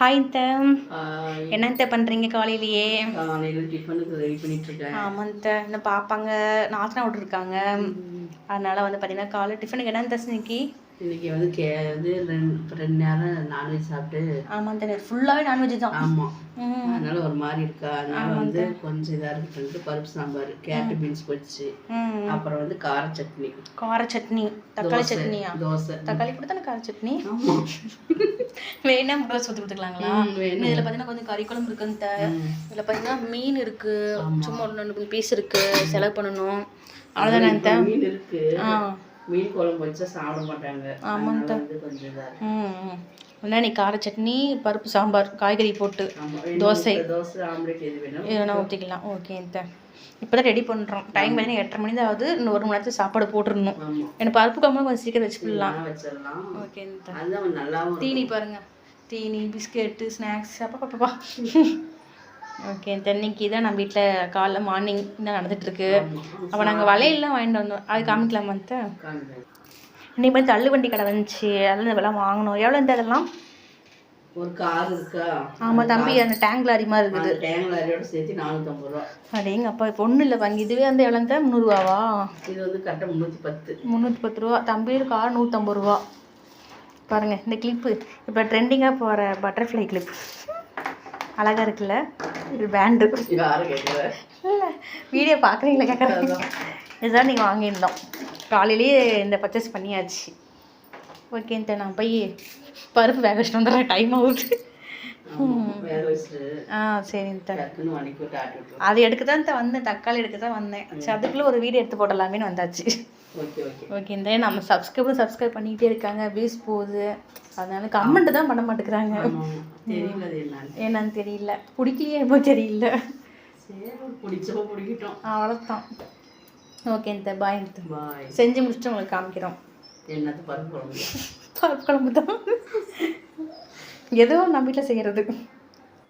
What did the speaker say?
Hi the ஆஹ் என்னத்த பண்ணுறீங்க காலையிலேயே? காலையில டிஃபனுக்கு ரெடி பண்ணிட்டு இருக்கேன் ஆமாம் த இன்னும் பாப்பாங்க? நாத்தனா விட்ருக்காங்க அதனால வந்து பார்த்தீங்கன்னா காலை டிஃபனுக்கு என்ன தஸ் இன்னைக்கு? இன்னைக்கு வந்து கே வந்து ரெண்டு ரெண்டு நேரம் நான்வெஜ் சாப்பிட்டு ஆமாம் த ஃபுல்லாகவே நான்வெஜ் தான். ஆமா. ம் அதனால ஒரு மாதிரி இருக்கா? அதனால வந்து கொஞ்சம் இதா இருக்கு சொல்லிட்டு பருப்பு சாம்பார் கேரட் பீன்ஸ் பொரிச்சு அப்புறம் வந்து கார சட்னி. கார சட்னி. தக்காளி சட்னியா? தோசை. தக்காளி கூட தானே கார சட்னி? வேணா முட்டை ஊற்றி கொடுத்துக்கலாங்களா. இதில் பார்த்தீங்கன்னா கொஞ்சம் கறி குழம்பு இருக்குன்னு. இதில் பார்த்தீங்கன்னா மீன் இருக்கு. சும்மா ஒன்று ரெண்டு பீஸ் இருக்கு. செலவு பண்ணணும். அவ்வளோதானே மீன் இருக்கு. மீன் குழம்பு வச்சா சாப்பிட மாட்டாங்க. ஆமாங்க. நீ கார சட்னி பருப்பு சாம்பார் காய்கறி போட்டு தோசை. தோசை ஆம்லெட் எது வேணும் வேணா ஊற்றிக்கலாம் ஓகே த இப்போ தான் ரெடி பண்ணுறோம் டைம் பார்த்தீங்கன்னா எட்டரை மணி தான் ஆகுது. இன்னும் ஒரு மணி நேரத்துக்கு சாப்பாடு போட்டுருணும் எனக்கு பருப்பு கம்மல் கொஞ்சம் சீக்கிரம் வச்சுக்கலாம். ஓகே த அதுதான் நல்லாவும் இருக்கும். தீனி பாருங்க. தீனி பிஸ்கெட்டு ஸ்நாக்ஸ் அப்பா பாப்பா ஓகே இன்னைக்கு தான் நம்ம வீட்டில் காலைல மார்னிங் தான் நடந்துட்டுருக்கு. அப்போ நாங்கள் வளையல்லாம் வாங்கிட்டு வந்தோம். அது காமிக்கலாமா? காண்பேன். இன்னைக்கு வந்து தள்ளு வண்டி கடை வந்துச்சு. அதெல்லாம் இதெல்லாம் வாங்கணும். எவ்வளோ இந்த அதெல்லாம் ஒரு கார் இருக்கா? ஆமாம் தம்பி அந்த டேங்க் லாரி மாதிரி இருக்குது. டேங்க் லாரியோட சேர்த்து நானூற்றம்பது ரூபா. அடேங்க அப்பா இப்போ ஒன்றும் இல்லை வாங்கி. இதுவே வந்து எவ்வளோ தான் முந்நூறுரூவாவா இது வந்து கரெக்டாக முந்நூற்றி பத்து முந்நூற்றி பத்து ரூபா. தம்பி கார் நூற்றம்பது ரூபா. பாருங்க இந்த கிளிப்பு இப்போ ட்ரெண்டிங்காக போகிற பட்டர்ஃப்ளை கிளிப் அழகாக இருக்குல்ல? பேண்டு இல்லை வீடியோ பார்க்குறீங்களா கேட்குறாங்க இதுதான் நீங்கள் வாங்கியிருந்தோம். காலையிலேயே இந்த பர்ச்சேஸ் பண்ணியாச்சு. ஓகேன்ட்டு நான் போய் பருப்பு வேக வச்சுட்டு வந்துடுறேன். டைம் ஆகுது. ஆ சரிங்க அது எடுக்க தான் வந்தேன். தக்காளி எடுக்க தான் வந்தேன். சரி அதுக்குள்ளே ஒரு வீடியோ எடுத்து போடலாமேன்னு வந்தாச்சு. ஓகே இந்த நம்ம சப்ஸ்கிரைபரும் சப்ஸ்கிரைப் பண்ணிக்கிட்டே இருக்காங்க. வியூஸ் போகுது. அதனால கமெண்ட் தான் பண்ண மாட்டேங்கிறாங்க. என்னன்னு. தெரியல. பிடிக்கலையே என்னமோ தெரியல. பிடிக்கட்டும். அவ்வளோதான் ஓகே இந்த பாய் செஞ்சு முடிச்சுட்டு உங்களுக்கு காமிக்கிறோம். என்னத்து பருப்பு குழம்பு பருப்பு குழம்பு தான். ஏதோ நம்ம வீட்டில் செய்கிறது